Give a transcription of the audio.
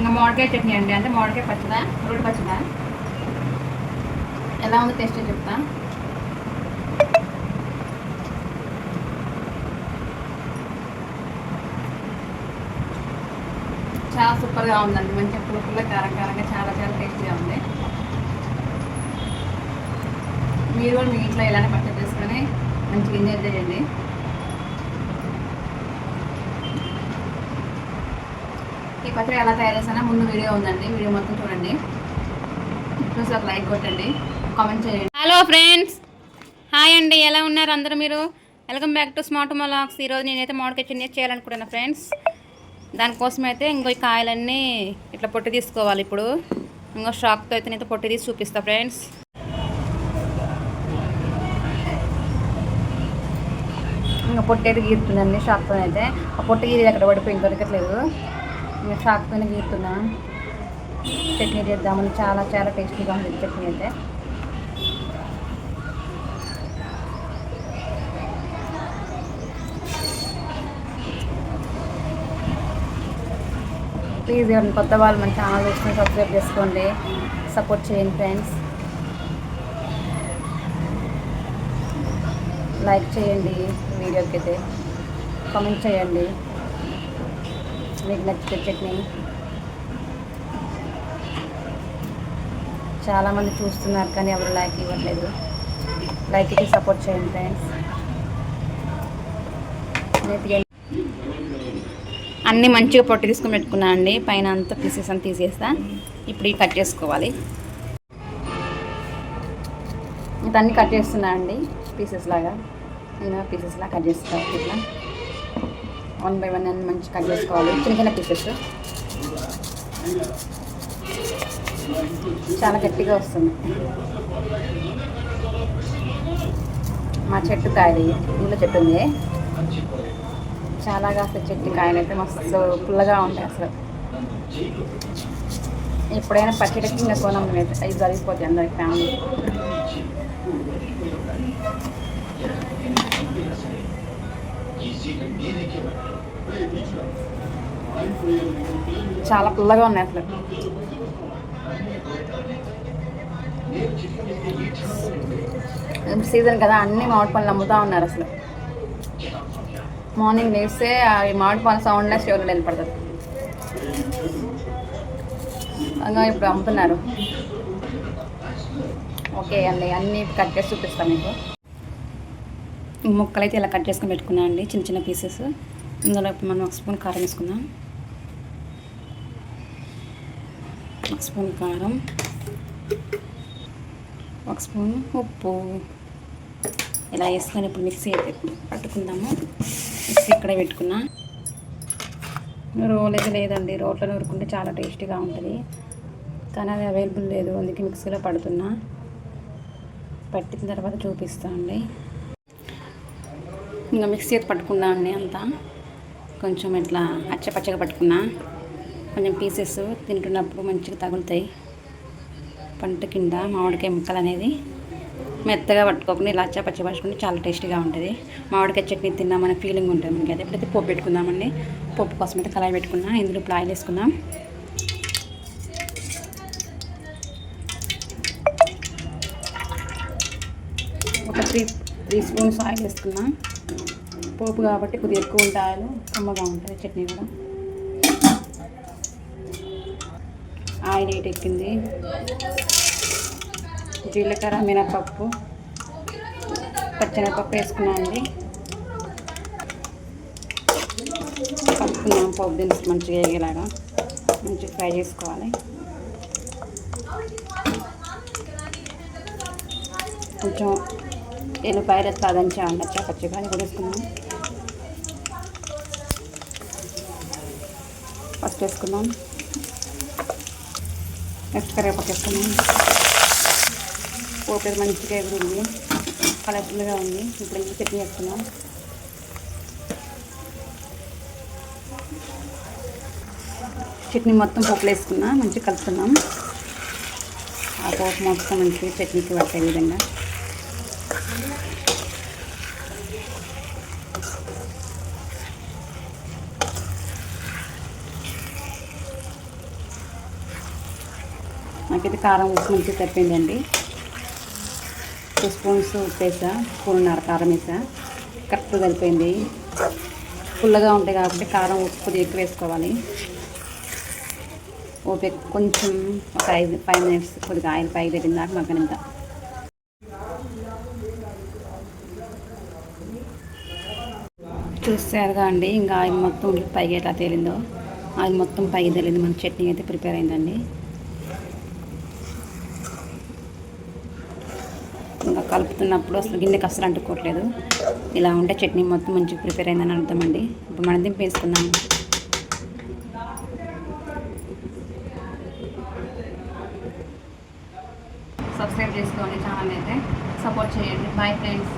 ఇంకా మామిడికాయ చట్నీ అండి. అంటే మామిడికాయ పచ్చడా రోడ్డు పచ్చడా? ఎలా ఉంది టేస్ట్ చెప్తా? చాలా సూపర్గా ఉందండి. మంచిగా పుల్ల పుల్ల కారం కారంగా చాలా చాలా టేస్టీగా ఉంది. మీరు కూడా మీ ఇంట్లో ఇలానే పచ్చడి చేసుకొని మంచిగా ఎంజాయ్ చేయండి. ఈ పచ్చడి ఎలా తయారు చేసానో ముందు వీడియో ఉందండి. వీడియో మొత్తం చూడండి. చూసి ఒక లైక్ కొట్టండి. కామెంట్ చేయండి. Hello friends. హాయ్ అండి. ఎలా ఉన్నారు అందరూ మీరు? వెల్కమ్ బ్యాక్ టు స్మార్ట్ మొలాక్స్ ఈరోజు నేనైతే మామిడికాయ చిన్న చేయాలనుకుంటున్నా ఫ్రెండ్స్. దానికోసం అయితే ఇంకో ఈ కాయలన్నీ ఇట్లా పొట్టి తీసుకోవాలి ఇప్పుడు. ఇంకో షాక్తో అయితే నేనైతే పొట్టి తీసి చూపిస్తా ఫ్రెండ్స్. ఇంకా పొట్టేది గీరుతుందండి షాక్తో అయితే ఆ పొట్టి గీరి అక్కడ పడిపోయింది దొరకట్లేదు. ఇంకా షాక్తోనే గీరుతున్నా చట్నీ చేద్దామని చాలా చాలా టేస్టీగా ఉంది చట్నీ అయితే. ప్లీజ్ ఎవరిని కొత్త వాళ్ళు మన ఛానల్ చూసుకొని సబ్స్క్రైబ్ చేసుకోండి. సపోర్ట్ చేయండి ఫ్రెండ్స్ లైక్ చేయండి. వీడియోకి అయితే కామెంట్ చేయండి. మీకు నచ్చితే చట్నీ చాలామంది చూస్తున్నారు కానీ ఎవరు లైక్ ఇవ్వట్లేదు లైక్ ఇచ్చి సపోర్ట్ చేయండి ఫ్రెండ్స్ అన్నీ మంచిగా పొట్టి తీసుకుని పెట్టుకున్నా అండి పైన అంతా పీసెస్ అని తీసేస్తా ఇప్పుడు ఇవి కట్ చేసుకోవాలి ఇదన్నీ కట్ చేస్తున్నా అండి పీసెస్ లాగా నేను పీసెస్ లాగా కట్ చేసుకోవాలి ఇట్లా వన్ బై వన్ అని మంచి కట్ చేసుకోవాలి. చిన్న చిన్న పీసెస్ చాలా గట్టిగా వస్తుంది. మా చెట్టు కాయలు ఇంట్లో చెట్టు ఉంది. చాలా కాస్త చెట్టు కాయలు అయితే మస్తు పుల్లగా ఉంటాయి అసలు. ఎప్పుడైనా పచ్చడికి ఇంకా కోనం అయితే అవి జరిగిపోతాయి అందరికి ఫ్యామిలీ చాలా పుల్లగా ఉన్నాయి అసలు. సీజన్ కదా అన్ని మామిడి పళ్ళు అమ్ముతూ ఉన్నారు అసలు. మార్నింగ్ లేస్తే ఆ మామిడి పళ్ళ సౌండ్లో స్టోర్లో వెళ్ళిపడుతుంది ఇంకా ఇప్పుడు అమ్ముతున్నారు. ఓకే అండి అన్నీ కట్ చేసి చూపిస్తాను మీకు. ముక్కలు అయితే ఇలా కట్ చేసుకుని పెట్టుకున్నాను అండి చిన్న చిన్న పీసెస్ ఇందులో ఇప్పుడు మనం ఒక స్పూన్ కారం వేసుకుందాం. ఒక స్పూన్ కారం. ఒక స్పూన్ ఉప్పు. ఇలా వేసుకొని ఇప్పుడు మిక్సీ అయితే పట్టుకుందాము. మిక్సీ ఇక్కడ పెట్టుకున్నా. రోల్ అయితే లేదండి రోట్లో నూరుకుంటే చాలా టేస్టీగా ఉంటుంది. కానీ అది అవైలబుల్ లేదు అందుకే మిక్సీలో పడుతున్నా. పట్టిన తర్వాత చూపిస్తా అండి. ఇంకా మిక్సీ అయితే పట్టుకున్నా అండి అంతా. కొంచెం ఇట్లా అచ్చపచ్చగా పట్టుకున్నా. కొంచెం పీసెస్ తింటున్నప్పుడు మంచిగా తగులుతాయి. పంట కింద మామిడికాయ ముక్కలు అనేది మెత్తగా పట్టుకోకుండా ఇలా అచ్చా పచ్చ పట్టుకుంటే చాలా టేస్టీగా ఉంటుంది. మామిడికాయ చట్నీ తిన్నామనే ఫీలింగ్ ఉంటుంది మనకి. అయితే ఎప్పుడైతే పప్పు పెట్టుకుందామండి పప్పు కోసం అయితే కళాయి పెట్టుకున్నా ఇందులో ఇప్పుడు ఆయిల్ వేసుకుందాం. ఒక త్రీ త్రీ స్పూన్స్ ఆయిల్ వేసుకున్నాం. పోపు కాబట్టి కొద్దిగా ఎక్కువ ఉంటాయి ఆయిల్ కమ్మగా ఉంటుంది చట్నీ కూడా. ఆయిల్ ఎక్కింది. జీలకర్ర మినపప్పు పచ్చెనపప్పు వేసుకున్నామండి కలుపుకున్నాం పప్పు దినుసు మంచిగా వేగేలాగా మంచిగా ఫ్రై చేసుకోవాలి. కొంచెం ఎల్లిపాయలు కాదని అచ్చా పచ్చిగా అది కూడా వేసుకున్నాం ఫస్ట్ వేసుకున్నాం. నెక్స్ట్ కరివేపాకు వేసుకున్నాం. పోపేది మంచిగా ఎగురుంది. కలర్ఫుల్గా ఉంది. ఇప్పుడు ఇంటి చట్నీ వేసుకున్నాం. చట్నీ మొత్తం పోపులు వేసుకున్నా. మంచిగా కలుపుతున్నాం ఆ పోపు మొత్తం మంచిగా చట్నీకి పట్టే విధంగా. నాకైతే కారం ఉప్పు మంచిగా తప్పిందండి టూ స్పూన్స్ ఉప్పు వేసా స్పూన్నర కారం వేసా. కరెక్ట్ సరిపోయింది. పుల్లగా ఉంటాయి కాబట్టి కారం ఉప్పు కొద్దిగా ఎక్కువ వేసుకోవాలి. ఓపిక కొంచెం ఒక ఐదు ఫైవ్ మినిట్స్ కొద్దిగా ఆయిల్ పైకి పెట్టిన దాకా మగ్గనిద్దాం. చూసారుగా అండి. ఇంకా ఆయిల్ మొత్తం పైకి ఎట్లా తేలిందో ఆయిల్ మొత్తం పైకి తేలింది. మన చట్నీ అయితే ప్రిపేర్ అయిందండి. ఇంకా కలుపుతున్నప్పుడు అసలు గిన్నెకి అసలు అంటుకోవట్లేదు. ఇలా ఉంటే చట్నీ మొత్తం మంచిగా ప్రిపేర్ అయిందని అర్థమండి. ఇప్పుడు మనం దింపేసుకుందాం సబ్స్క్రైబ్ చేసుకోండి ఛానల్ అయితే. సపోర్ట్ చేయండి. Bye friends